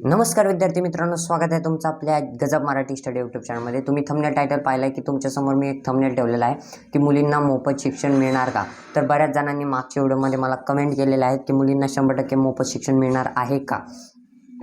नमस्कार विद्यार्थी मित्रांनो स्वागत आहे तुमचं आपल्या गजब मराठी स्टडी यूट्यूब चॅनलमध्ये तुम्ही थंबनेल टायटल पाहिलं की तुमच्यासमोर मी एक थंबनेल ठेवलेला आहे की मुलींना मोफत शिक्षण मिळणार का? तर बऱ्याच जणांनी मागच्या व्हिडिओमध्ये मला कमेंट केलेलं आहे की मुलींना शंभर टक्के मोफत शिक्षण मिळणार आहे का?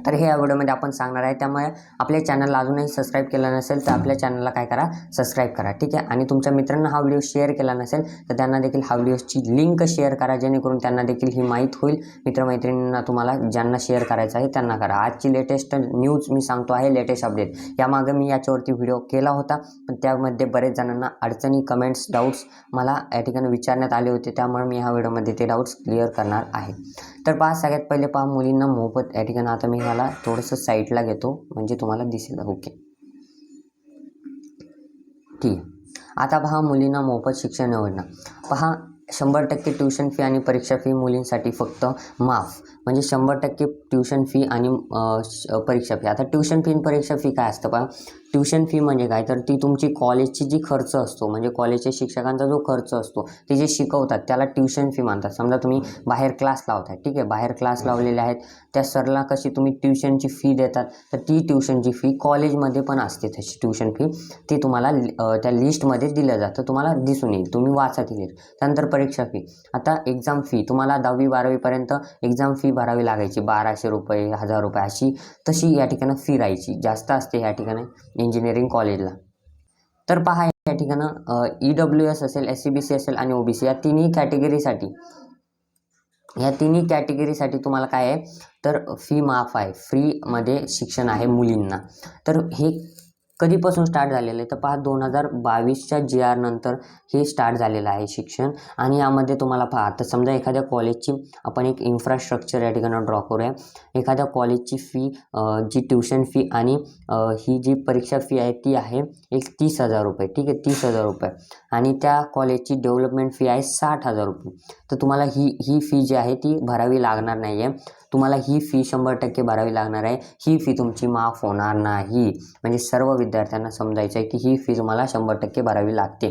तर हे या व्हिडिओमध्ये आपण सांगणार आहे. त्यामुळे आपल्या चॅनलला अजूनही सबस्क्राईब केलं नसेल तर आपल्या चॅनलला काय करा सबस्क्राईब करा ठीक आहे? आणि तुमच्या मित्रांना हा व्हिडिओ शेअर केला नसेल तर त्यांना देखील हा व्हिडिओची लिंक शेअर करा जेणेकरून त्यांना देखील ही माहीत होईल. मित्रमैत्रिणींना तुम्हाला ज्यांना शेअर करायचं आहे त्यांना करा. आजची लेटेस्ट न्यूज मी सांगतो आहे लेटेस्ट अपडेट यामागे मी याच्यावरती व्हिडिओ केला होता पण त्यामध्ये बरेच जणांना अडचणी कमेंट्स डाऊट्स मला या ठिकाणी विचारण्यात आले होते. त्यामुळे मी ह्या व्हिडिओमध्ये ते डाऊट्स क्लिअर करणार आहे. तर पहा सगळ्यात पहिले पहा मुलींना मोफत या ठिकाणी आता मी तुम्हाला थोडंसं साईडला घेतो म्हणजे तुम्हाला दिसेल. ओके. ठीक आहे. आता पहा मुलींना मोफत शिक्षण योजना पहा शंभर टक्के ट्युशन फी आणि परीक्षा फी मुलींसाठी फक्त माफ. म्हणजे शंभर टक्के ट्युशन फी आणि परीक्षा फी. आता ट्युशन फी आणि परीक्षा फी काय असतं पहा? ट्युशन फी म्हणजे काय? तर ती तुमची कॉलेजची जी खर्च असतो म्हणजे कॉलेजच्या शिक्षकांचा जो खर्च असतो ते जे शिकवतात त्याला ट्युशन फी मानतात. समजा तुम्ही बाहेर क्लास लावताय ठीक आहे? बाहेर क्लास लावलेले आहेत त्या सरला कशी तुम्ही ट्युशनची फी देतात तर ती ट्युशनची फी कॉलेजमध्ये पण असते तशी ट्युशन फी. ती तुम्हाला त्या लिस्टमध्ये दिलं जातं तुम्हाला दिसून येईल. तुम्ही वाचा ती लिस्ट. त्यानंतर परीक्षा फी. आता एक्झाम फी. तुम्हाला दहावी बारावीपर्यंत एक्झाम फी भरावी लागायची. बाराशे रुपये हजार रुपये अशी तशी या ठिकाणी फी राहायची. जास्त असते या ठिकाणी. इंजिनिअरिंग कॉलेजला तर पहा या ठिकाणं ई डब्ल्यू एस असेल एस सी बी सी असेल आणि ओ बी सी या तिन्ही कॅटेगरीसाठी या तिन्ही कॅटेगरीसाठी तुम्हाला काय आहे? तर फी माफ आहे. फ्रीमध्ये शिक्षण आहे मुलींना. तर हे कधीपासून स्टार्ट झालेलं आहे? तर पहा दोन हजार बावीसच्या जी आर नंतर हे स्टार्ट झालेलं आहे शिक्षण. आणि यामध्ये तुम्हाला पहा आता समजा एखाद्या कॉलेजची आपण एक इन्फ्रास्ट्रक्चर या ठिकाणी ड्रॉ करूया. एखाद्या कॉलेजची फी जी ट्युशन फी आणि ही जी परीक्षा फी आहे ती आहे एक तीस हजार रुपये. ठीक आहे तीस हजार रुपये. आणि त्या कॉलेजची डेव्हलपमेंट फी आहे साठ हजार रुपये. तर तुम्हाला ही ही फी जी आहे ती भरावी लागणार नाही आहे तुम्हाला ही फी शंभर टक्के भरावी लागणार आहे. ही फी तुमची माफ होणार नाही. म्हणजे सर्व विद्या विद्यार्थ्यांना समजायचं आहे की ही फी तुम्हाला शंभर टक्के भरावी लागते.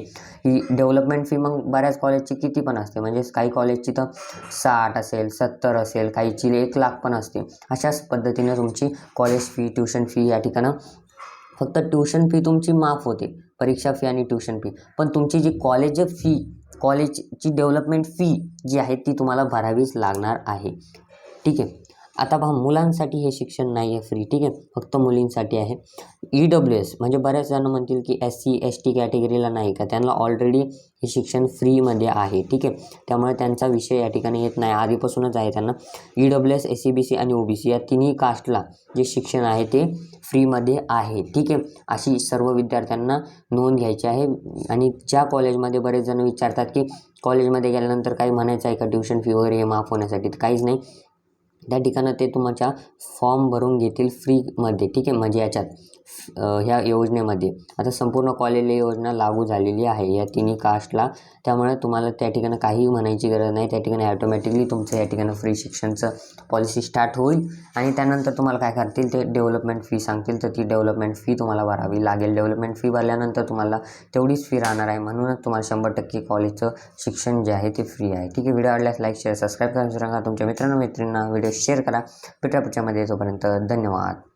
ही डेव्हलपमेंट फी मग बऱ्याच कॉलेजची किती पण असते. म्हणजे काही कॉलेजची तर साठ असेल सत्तर असेल काहीची एक लाख पण असते. अशाच पद्धतीने तुमची कॉलेज फी ट्युशन फी या ठिकाणं फक्त ट्युशन फी तुमची माफ होते. परीक्षा फी आणि ट्युशन फी पण तुमची जी कॉलेज फी कॉलेजची डेव्हलपमेंट फी जी आहे ती तुम्हाला भरावीच लागणार आहे. ठीक आहे? आता पहा मुलांसाठी हे शिक्षण नाही आहे फ्री ठीक आहे? फक्त मुलींसाठी आहे. ई डब्ल्यू एस म्हणजे बऱ्याच जण म्हणतील की एस सी एस टी कॅटेगरीला नाही का? त्यांना ऑलरेडी हे शिक्षण फ्रीमध्ये आहे ठीक आहे? त्यामुळे त्यांचा विषय या ठिकाणी येत नाही. आधीपासूनच आहे त्यांना. E W S S C B C आणि ओ बी सी या तिन्ही कास्टला जे शिक्षण आहे ते फ्रीमध्ये आहे ठीक आहे? अशी सर्व विद्यार्थ्यांना नोंद घ्यायची आहे. आणि ज्या कॉलेजमध्ये बरेच जण विचारतात की कॉलेजमध्ये गेल्यानंतर काही म्हणायचं आहे का? ट्युशन फी वगैरे हे माफ होण्यासाठी काहीच नाही. त्या ठिकाणं ते तुमच्या फॉर्म भरून घेतील फ्रीमध्ये ठीक आहे? म्हणजे याच्यात. ह्या योजनेमध्ये. आता संपूर्ण कॉलेज योजना लागू झालेली आहे. या तिन्ही कास्टला त्यामुळे तुम्हाला त्या ठिकाणी काहीही म्हणायची गरज नाही. त्या ठिकाणी ॲटोमॅटिकली तुमचं या ठिकाणी फ्री शिक्षणचं पॉलिसी स्टार्ट होईल. आणि त्यानंतर तुम्हाला काय करतील ते डेव्हलपमेंट फी सांगतील. तर ती डेव्हलपमेंट फी तुम्हाला भरावी लागेल. डेव्हलपमेंट फी भरल्यानंतर तुम्हाला तेवढीच फी राहणार आहे. म्हणूनच तुम्हाला शंभर टक्के कॉलेजचं शिक्षण जे आहे ते फ्री आहे. ठीक आहे? व्हिडिओ आवडल्यास लाईक शेअर सबस्क्राईब करा तुमच्या मित्रांना मैत्रिणींना व्हिडिओ शेअर करा. भेटूया येतोपर्यंत धन्यवाद.